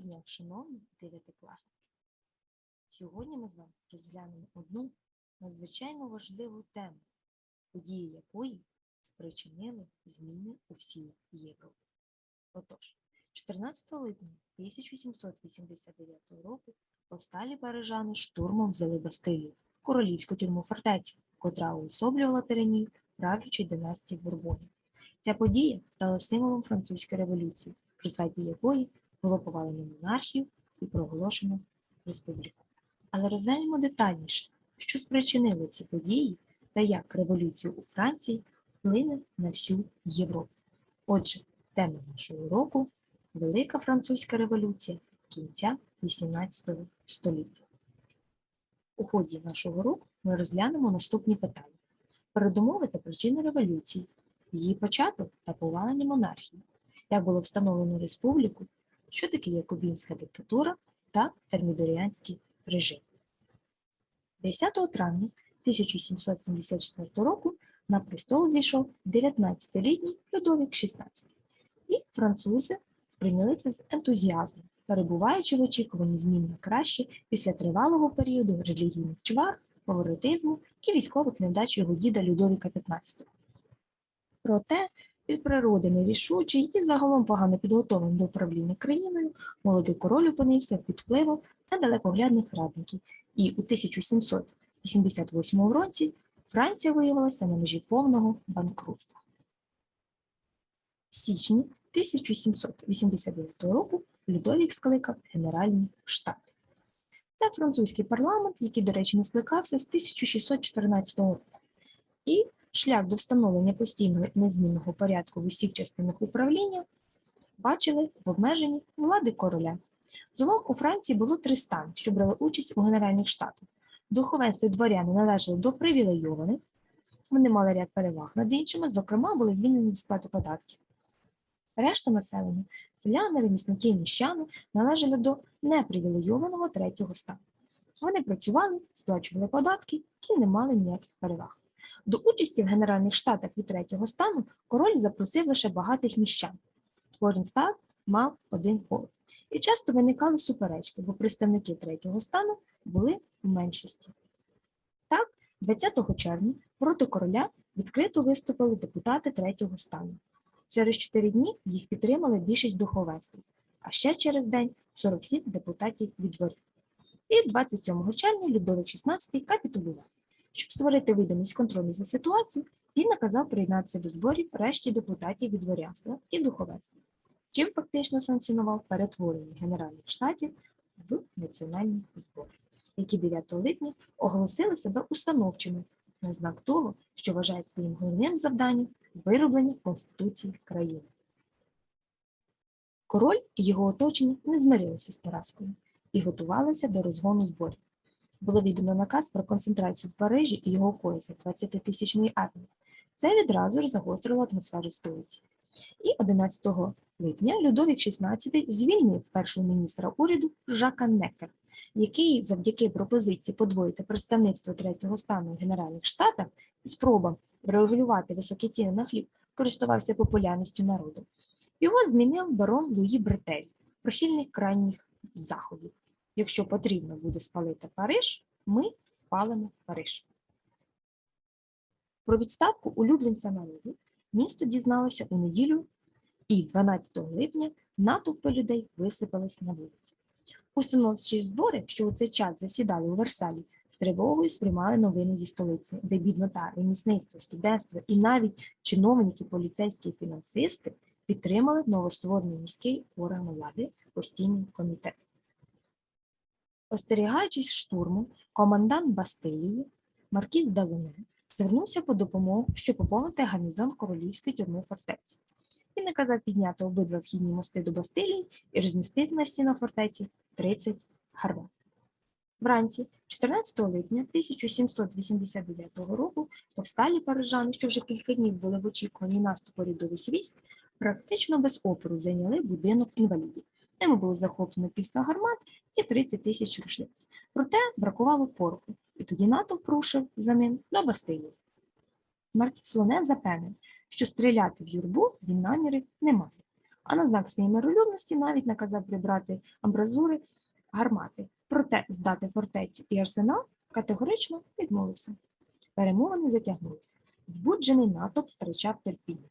дня, шановні дев'ятикласники! Сьогодні ми з вами розглянемо одну надзвичайно важливу тему, події якої спричинили зміни у всій Європі. Отож, 14 липня 1789 року повсталі парижани штурмом взяли Бастилію, королівську тюрму фортецю, котра уособлювала тиранію правлячої династії Бурбонів. Ця подія стала символом французької революції, в результаті якої було повалено монархію і проголошено республіку. Але розглянемо детальніше, що спричинило ці події та як революція у Франції вплине на всю Європу. Отже, тема нашого уроку Велика Французька революція кінця XVIII століття. У ході нашого уроку ми розглянемо наступні питання: передумови та причини революції, її початок та повалення монархії, як було встановлено республіку, що таке якобінська диктатура та термідоріанський режим. 10 травня 1774 року на престол зійшов 19-літній Людовік XVI, і французи сприйняли це з ентузіазмом, перебуваючи в очікуванні змін на краще після тривалого періоду релігійних чвар, фаворитизму і військових невдач його діда Людовіка XV. Проте від природи нерішучий і загалом погано підготовлений до управління країною, молодий король опинився під впливом недалекоглядних радників, і у 1788 році Франція виявилася на межі повного банкрутства. В січні 1789 року Людовік скликав Генеральний штат. Це французький парламент, який, до речі, не скликався з 1614 року. І шлях до встановлення постійного незмінного порядку в усіх частинах управління бачили в обмеженні влади короля. Загалом у Франції було три стани, що брали участь у генеральних штатах. Духовенство і дворяни належали до привілейованих, вони мали ряд переваг над іншими, зокрема, були звільнені від сплати податків. Решта населення, селяни, ремісники і міщани, належали до непривілейованого третього стану. Вони працювали, сплачували податки і не мали ніяких переваг. До участі в Генеральних Штатах від третього стану король запросив лише багатих міщан. Кожен стат мав один голос. І часто виникали суперечки, бо представники третього стану були в меншості. Так, 20 червня проти короля відкрито виступили депутати третього стану. Через 4 дні їх підтримали більшість духовенства, а ще через день 47 депутатів від дворів. І 27 червня Людовик XVI капітулював. Щоб створити видимість контролю за ситуацією, він наказав приєднатися до зборів решті депутатів від дворянства і духовенства, чим фактично санкціонував перетворення Генеральних штатів в національні збори, які 9 липня оголосили себе установчими на знак того, що вважають своїм головним завданням вироблення Конституції країни. Король і його оточення не змирилися з поразкою і готувалися до розгону зборів було віддано наказ про концентрацію в Парижі і його поясі 20-тисячної армії. Це відразу ж загострило атмосферу столиці. І 11 липня Людовік XVI звільнив першого міністра уряду Жака Некер, який завдяки пропозиції подвоїти представництво третього стану в Генеральних Штатах спробам врегулювати високі ціни на хліб, користувався популярністю народу. Його змінив барон Луї Бретель, прихильник крайніх заходів. Якщо потрібно буде спалити Париж, ми спалимо Париж. Про відставку улюбленця народу місто дізналося у неділю, і 12 липня натовпи людей висипались на вулиці. Установчі збори, що у цей час засідали у Версалі, з тривогою сприймали новини зі столиці, де біднота, ремісництво, студентство і навіть чиновники, поліцейські і фінансисти підтримали новостворений міський орган влади постійний комітет. Остерігаючись штурму, комендант Бастилії Маркіз Далуне звернувся по допомогу, щоб поповнити гарнізон королівської тюрми фортеці. Він наказав підняти обидва вхідні мости до Бастилії і розмістити на стінах фортеці 30 гармат. Вранці, 14 липня 1789 року, повсталі парижани, що вже кілька днів були в очікуванні наступу рядових військ, практично без опору зайняли будинок інвалідів. Ними було захоплено кілька гармат і 30 тисяч рушниць. Проте бракувало пороху, і тоді натовп рушив за ним до Бастилії. Маркіс Лоне запевнив, що стріляти в юрбу він наміри не має, а на знак своєї миролюбності навіть наказав прибрати амбразури гармати. Проте здати фортецю і арсенал категорично відмовився. Перемовини затягнулися. Збуджений натовп втрачав терпіння.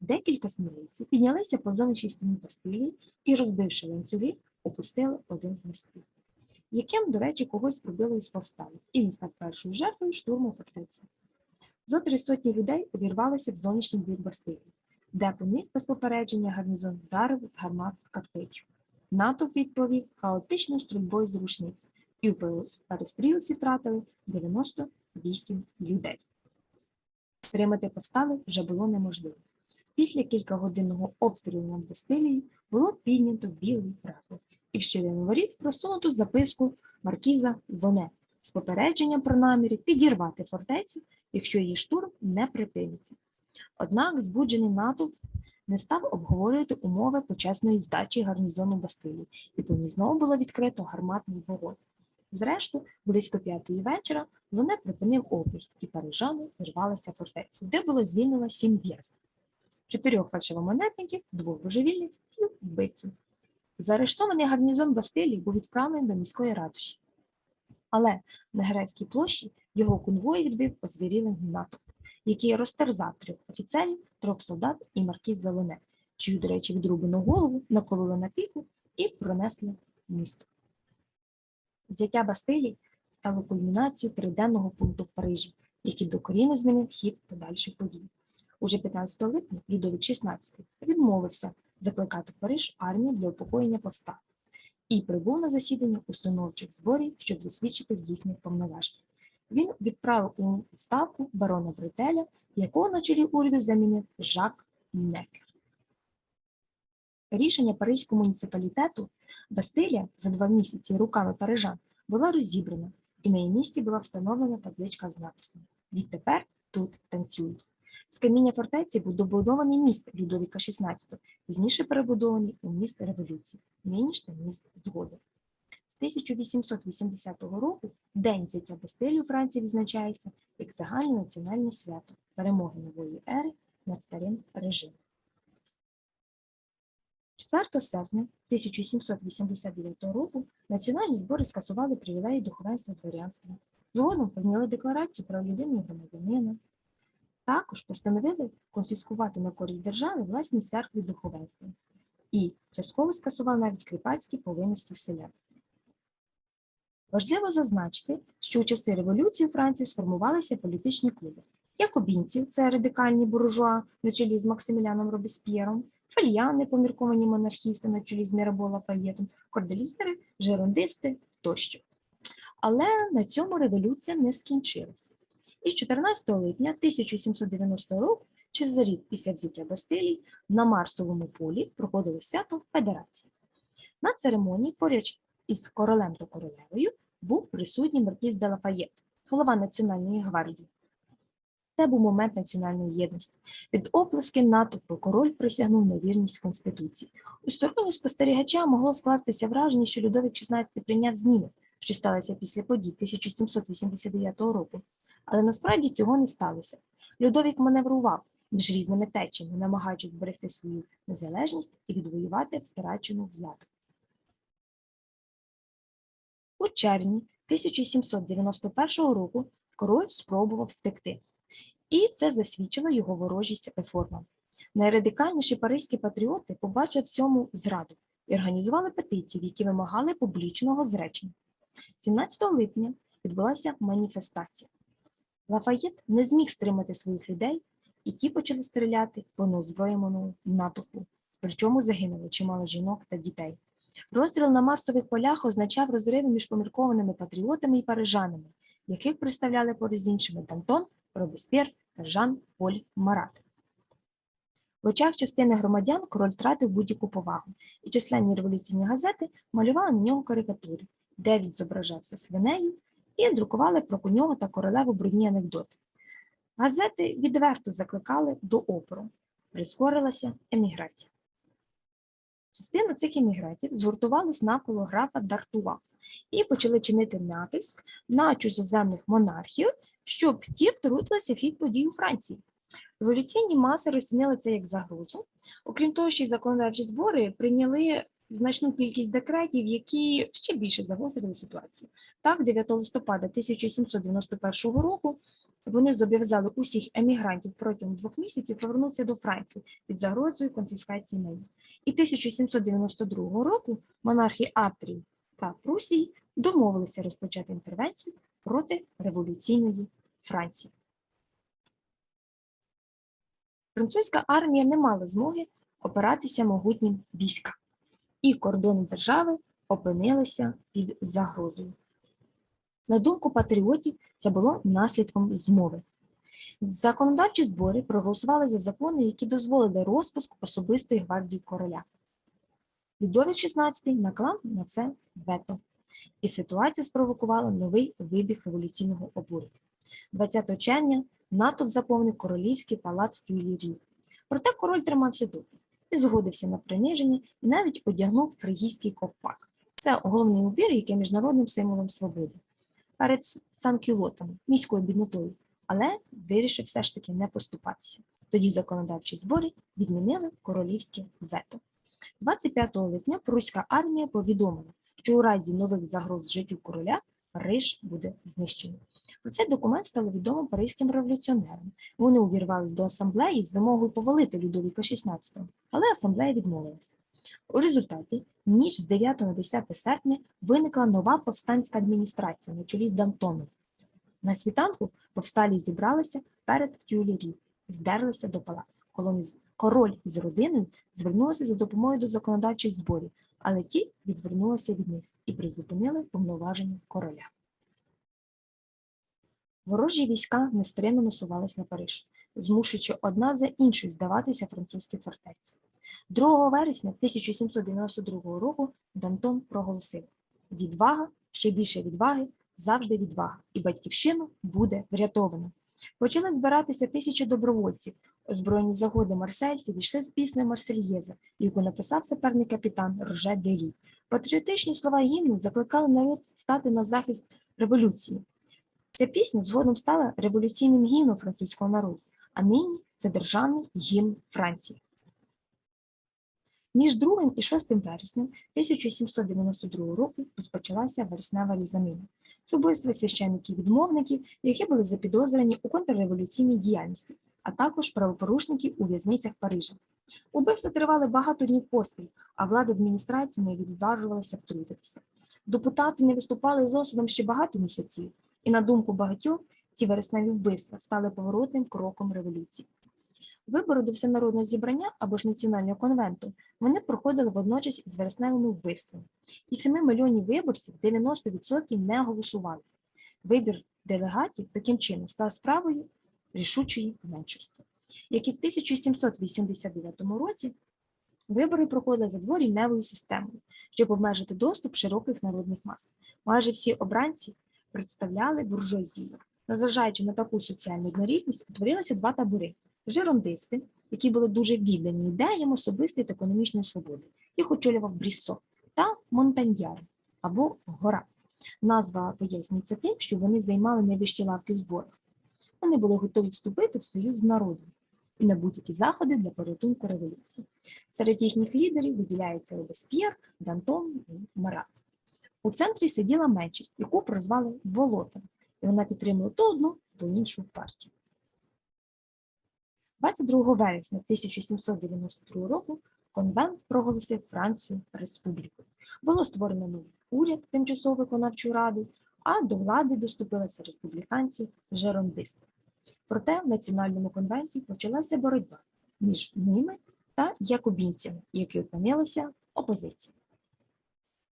Декілька сміливців піднялися по зовнішній стіні Бастилії і, розбивши ланцюги, опустили один з мостів, яким, до речі, когось пробило із повстали, і він став першою жертвою штурму фортеці. Зо три сотні людей увірвалися в зовнішній двір Бастилії, де по них без попередження гарнізон вдарив гармат в картечу. Натовп відповів хаотичною стрільбою з рушниць, і в перестрілці втратили 98 людей. Стримати повстали вже було неможливо. Після кількагодинного обстрілу над Бастилією було піднято білий прапор і в щілину воріт просунуту записку маркіза Доне з попередженням про наміри підірвати фортецю, якщо її штурм не припиниться. Однак збуджений натовп не став обговорювати умови почесної здачі гарнізону Бастилії, і по ній знову було відкрито гарматний вогонь. Зрештою, близько п'ятої вечора Луне припинив опір, і парижани вирвалися фортецю, де було звільнено сім в'язнів чотирьох фальшивомонетників, двох божевільних і вбивців. Заарештований гарнізон Бастилії був відправлений до міської ратуші. Але на Гревській площі його конвої відбив озвірілий натовп, який розтерзав трьох офіцерів, трьох солдат і маркіз Долоне, чию, до речі, відрубану голову накололи на піку і пронесли місто. Взяття Бастилії стало кульмінацією триденного пункту в Парижі, який докорінно змінив хід подальших подій. Уже 15 липня Людовік XVI відмовився закликати в Париж армію для упокоєння повстав і прибув на засідання установчих зборів, щоб засвідчити їхніх повноважень. Він відправив у відставку барона Брителя, якого на чолі уряду замінив Жак Некер. Рішення Паризького муніципалітету Бастилія за два місяці руками парижан була розібрана, і на її місці була встановлена табличка з написом Відтепер тут танцюють. З каміння фортеці був добудований міст Людовіка XVI, пізніше перебудований у міст революції, нинішній міст згоди. З 1880 року День взяття Бастилії у Франції відзначається як загальне національне свято перемоги нової ери над старим режимом. 4 серпня 1789 року національні збори скасували привілеї духовенства дворянства. Згодом прийняли декларацію про людину і громадянина, також постановили конфіскувати на користь держави власні церкви духовенства і частково скасував навіть кріпацькі повинності селян. Важливо зазначити, що у часи революції у Франції сформувалися політичні клуби якобінців це радикальні буржуа на чолі з Максиміляном Робесп'єром, фаліяни, помірковані монархісти на чолі з Мірабола Паєтом, кордельєри, жерондисти тощо. Але на цьому революція не скінчилася. І 14 липня 1790 року, через за рік після взяття Бастилії, на Марсовому полі проходило свято Федерації. На церемонії поряд із королем та королевою був присутній маркіз де Лафаєт, голова Національної гвардії. Це був момент національної єдності. Від оплески натовпу король присягнув на вірність Конституції. У стороні спостерігача могло скластися враження, що Людовик XVI прийняв зміни, що сталися після подій 1789 року. Але насправді цього не сталося. Людовік маневрував між різними течіями, намагаючись зберегти свою незалежність і відвоювати втрачену владу. У червні 1791 року король спробував втекти, і це засвідчило його ворожість реформам. Найрадикальніші паризькі патріоти побачили в цьому зраду і організували петиції, які вимагали публічного зречення. 17 липня відбулася маніфестація. Лафаєт не зміг стримати своїх людей, і ті почали стріляти по неозброєному натовпу, причому загинули чимало жінок та дітей. Розстріл на Марсових полях означав розриви між поміркованими патріотами і парижанами, яких представляли поруч з іншими Дантон, Робеспєр та Жан-Поль Марат. В очах частини громадян король втратив будь-яку повагу, і численні революційні газети малювали на нього карикатури, де він зображався свинею, і друкували про нього та королеву брудні анекдоти. Газети відверто закликали до опору. Прискорилася еміграція. Частина цих емігрантів згуртувалась навколо графа Дартуа і почали чинити натиск на чужоземних монархів, щоб ті втрутилися в хід подій у Франції. Революційні маси розцінили це як загрозу. Окрім того, що й законодавчі збори прийняли значну кількість декретів, які ще більше загострили ситуацію. Так, 9 листопада 1791 року вони зобов'язали усіх емігрантів протягом двох місяців повернутися до Франції під загрозою конфіскації майна. І 1792 року монархи Австрії та Прусії домовилися розпочати інтервенцію проти революційної Франції. Французька армія не мала змоги опиратися могутнім військам, і кордони держави опинилися під загрозою. На думку патріотів, це було наслідком змови. Законодавчі збори проголосували за закони, які дозволили розпуск особистої гвардії короля. Людовік XVI наклав на це вето, і ситуація спровокувала новий вибіг революційного обурення. 20 червня натовп заповнив королівський палац Тюйлері. Проте король тримався добре і згодився на приниження і навіть одягнув фригійський ковпак. Це головний убір, який є міжнародним символом свободи. Перед санкюлотами, міською біднотою, але вирішив все ж таки не поступатися. Тоді законодавчі збори відмінили королівське вето. 25 липня пруська армія повідомила, що у разі нових загроз життю короля Париж буде знищений. Про цей документ стало відомо паризьким революціонерам. Вони увірвались до асамблеї з вимогою повалити Людовіка XVI, але асамблея відмовилась. У результаті ніч з 9 на 10 серпня виникла нова повстанська адміністрація на чолі з Дантоном. На світанку повсталі зібралися перед Тюлері, вдерлися до палацу. Король із родиною звернулися за допомогою до законодавчих зборів, але ті відвернулися від них і призупинили повноваження короля. Ворожі війська нестримно насувались на Париж, змушуючи одна за іншою здаватися французькі фортеці. 2 вересня 1792 року Дантон проголосив: відвага, ще більше відваги, завжди відвага, і батьківщину буде врятовано. Почали збиратися тисячі добровольців. Озброєні загоди марсельців війшли з піснею Марсельєза, яку написав саперний капітан Роже Делі. Патріотичні слова гімну закликали народ стати на захист революції. Ця пісня згодом стала революційним гімном французького народу, а нині це державний гімн Франції. Між 2 і 6 вересня 1792 року розпочалася вереснева різанина. Це вбивство священників-відмовників, які були запідозрені у контрреволюційній діяльності, а також правопорушників у в'язницях Парижа. Убивства тривали багато днів поспіль, а влада адміністрації не відважувалася втрутитися. Депутати не виступали з осудом ще багато місяців, і на думку багатьох, ці вересневі вбивства стали поворотним кроком революції. Вибори до всенародного зібрання або ж національного конвенту вони проходили водночас із вересневими вбивствами. І 7 мільйонів виборців 90% не голосували. Вибір делегатів таким чином став справою рішучої меншості. Як і в 1789 році, вибори проходили за дворівневою системою, щоб обмежити доступ широких народних мас. Майже всі обранці представляли буржуазію. Незважаючи на таку соціальну однорідність, утворилися два табори жерондисти, які були дуже віддані ідеям особистої та економічної свободи. Їх очолював Бріссо, та монтаньяри або гора. Назва пояснюється тим, що вони займали найвищі лавки в зборах. Вони були готові вступити в союз з народом і на будь-які заходи для порятунку революції. Серед їхніх лідерів виділяються Робесп'єр, Дантон і Марат. У центрі сиділа меншість, яку прозвали Болотом, і вона підтримувала то одну, то іншу партію. 22 вересня 1792 року конвент проголосив Францію республікою. Було створено новий уряд, тимчасово виконавчу раду, а до влади доступилися республіканці жерондисти. Проте в національному конвенті почалася боротьба між ними та якобінцями, які опинилися в опозиції.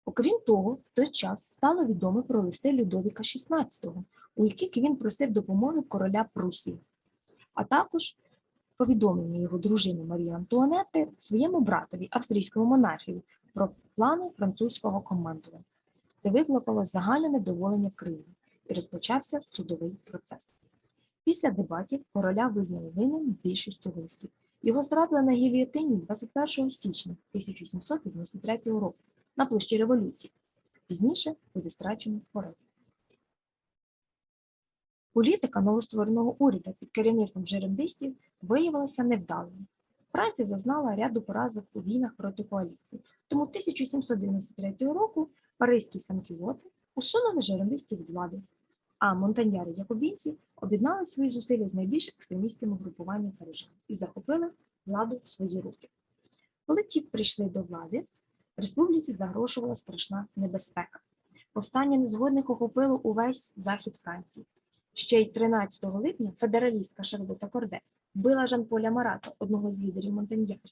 Окрім того, в той час стало відомо про листи Людовіка XVI, у яких він просив допомоги короля Прусії, а також повідомлення його дружини Марії Антуанетти своєму братові, австрійському монархію, про плани французького командування. Це викликало загальне недоволення країні і розпочався судовий процес. Після дебатів короля визнали винним більшістю голосів. Його зрадили на гільйотині 21 січня 1793 року на площі революції. Пізніше буде страчено в Парижі. Політика новоствореного уряду під керівництвом жеребдистів виявилася невдалою. Франція зазнала ряду поразок у війнах проти коаліції. Тому 1793 року паризькі санкюлоти усунули жеребдистів від влади, а монтаньяри якобінці об'єднали свої зусилля з найбільш екстремістськими групуваннями Парижа і захопили владу в свої руки. Коли ті прийшли до влади, республіці загрожувала страшна небезпека. Повстання незгодних охопило увесь захід Франції. Ще й 13 липня федералістка Шарлота Корде вбила Жан-Поля Марата, одного з лідерів Монтаньярів.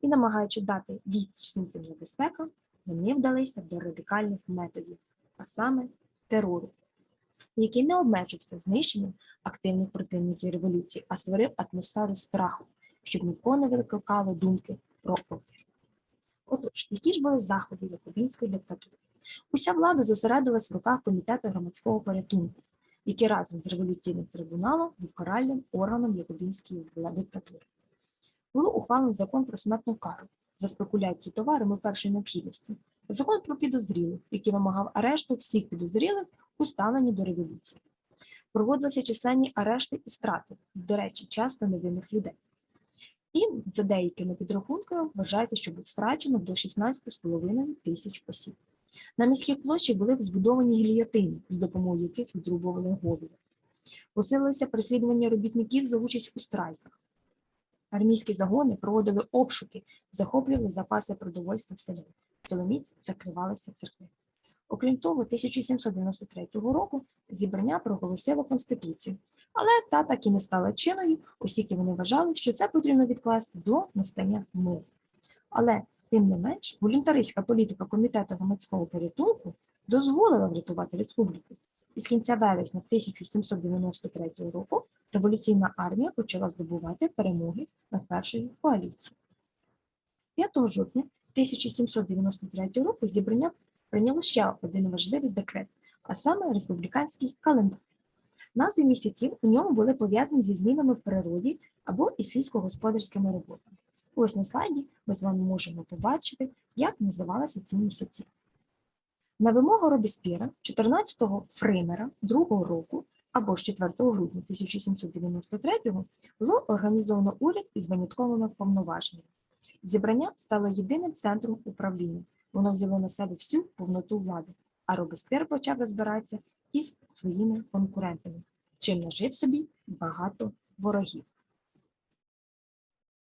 І, намагаючи дати всім цим небезпекам, вони вдалися до радикальних методів, а саме терору, який не обмежився знищенням активних противників революції, а створив атмосферу страху, щоб ні в кого не викликало думки про опір. Отож, які ж були заходи Якобінської диктатури? Уся влада зосередилась в руках комітету громадського порятунку, який разом з революційним трибуналом був каральним органом Якобінської диктатури. Було ухвалено закон про смертну кару за спекуляцію товарами першої необхідності, закон про підозрілих, який вимагав арешту всіх підозрілих, уставлені до революції. Проводилися численні арешти і страти, до речі, часто невинних людей. І за деякими підрахунками вважається, що було страчено до 16,5 тисяч осіб. На міських площах були збудовані гільйотини, з допомогою яких відрубували голови. Посилилися переслідування робітників за участь у страйках. Армійські загони проводили обшуки, захоплювали запаси продовольства в селі. Соломіць закривалися церкви. Окрім того, 1793 року зібрання проголосило Конституцію, але та так і не стала чинною, оскільки вони вважали, що це потрібно відкласти до настання миру. Але тим не менш, волюнтаристська політика комітету громадського порятунку дозволила врятувати республіку. І з кінця вересня 1793 року революційна армія почала здобувати перемоги над першою коаліцією. 5 жовтня 1793 року зібрання прийняло ще один важливий декрет, а саме республіканський календар. Назви місяців у ньому були пов'язані зі змінами в природі або із сільськогосподарськими роботами. Ось на слайді ми з вами можемо побачити, як називалися ці місяці. На вимогу Робіспіра 14-го Фреймера другого року або ж 4 грудня 1793-го було організовано уряд із винятковими повноваженнями. Зібрання стало єдиним центром управління. Воно взяло на себе всю повноту влади, а Робеспєр почав розбиратися із своїми конкурентами, чим нажив собі багато ворогів.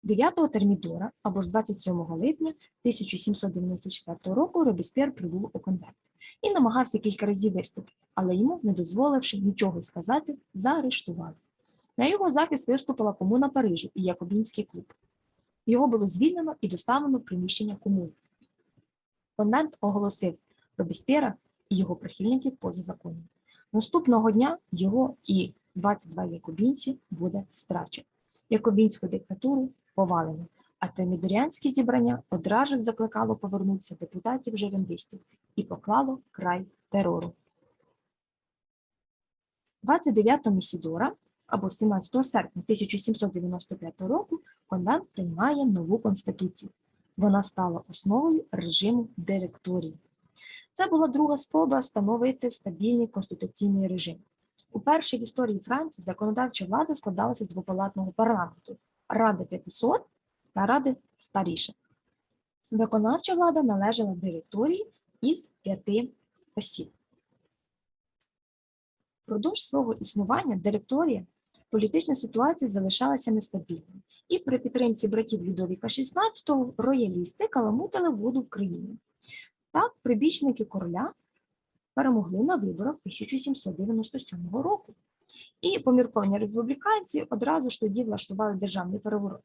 9 термідора або ж 27 липня 1794 року Робеспєр прибув у конвент і намагався кілька разів виступити, але йому, не дозволивши нічого сказати, заарештували. На його захист виступила комуна Парижу і Якобінський клуб. Його було звільнено і доставлено в приміщення комуни. Конвент оголосив Робеспєра і його прихильників поза законом. Наступного дня його і 22 якобінці буде страчено. Якобінську диктатуру повалено, а термідоріанське зібрання одразу закликало повернутися депутатів жерендистів і поклало край терору. 29 Місідора або 17 серпня 1795 року конвент приймає нову конституцію. Вона стала основою режиму директорії. Це була друга спроба встановити стабільний конституційний режим. Уперше в історії Франції законодавча влада складалася з двопалатного парламенту Ради 500 та Ради старіших. Виконавча влада належала директорії із п'яти осіб. Впродовж свого існування директорія політична ситуація залишалася нестабільною, і при підтримці братів Людовіка XVI роялісти каламутили воду в країні. Так, прибічники короля перемогли на виборах 1797 року. І помірковані республіканці одразу ж тоді влаштували державний переворот.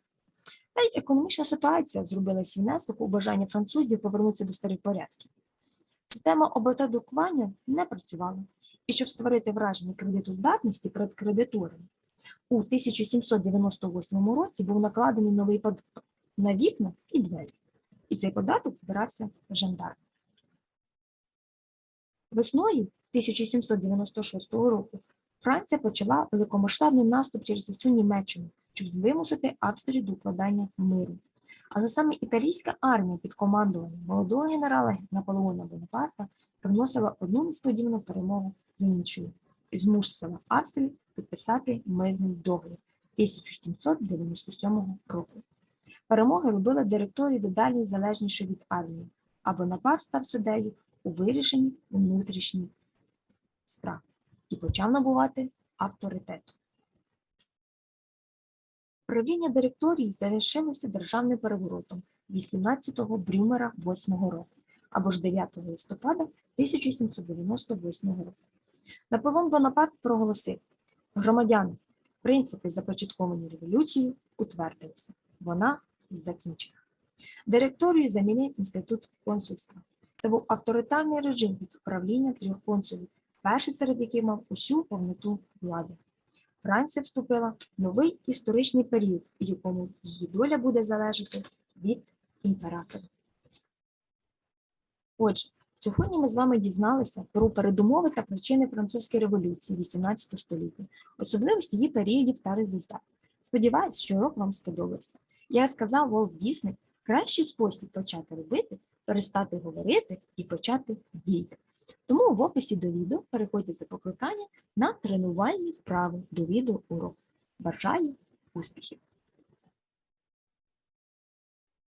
Та й економічна ситуація зробила свій внесок у бажання французів повернутися до старих порядків. Система оподаткування не працювала, і щоб створити враження кредитоздатності перед кредиторами, у 1798 році був накладений новий податок на вікна і двері, і цей податок збирався жандарм. Весною 1796 року Франція почала великомасштабний наступ через всю Німеччину, щоб вимусити Австрію до укладання миру. Але саме італійська армія під командуванням молодого генерала Наполеона Бонапарта приносила одну несподівану перемогу за іншою. і змусила Австрію підписати мирний договір 1797 року. Перемоги робили директорії дедалі залежніше від армії, а Бонапарт став суддею у вирішенні внутрішніх справ і почав набувати авторитету. Правління директорії завершилося державним переворотом 18-го Брюмера 8-го року або ж 9 листопада 1798 року. Наполеон Бонапарт проголосив: громадяни, принципи, започатковані революцією, утвердилися. Вона закінчена. Директорію замінив інститут консульства. Це був авторитарний режим від управління трьох консулів, перший серед яких мав усю повноту влади. Франція вступила в новий історичний період, у якому її доля буде залежати від імператора. Отже, сьогодні ми з вами дізналися про передумови та причини французької революції 18 століття, особливості її періодів та результатів. Сподіваюсь, що урок вам сподобався. Як сказав Волк Дісней, кращий спосіб почати робити перестати говорити і почати діяти. Тому в описі до відео переходьте за покликання на тренувальні вправи до відеоуроку. Бажаю успіхів!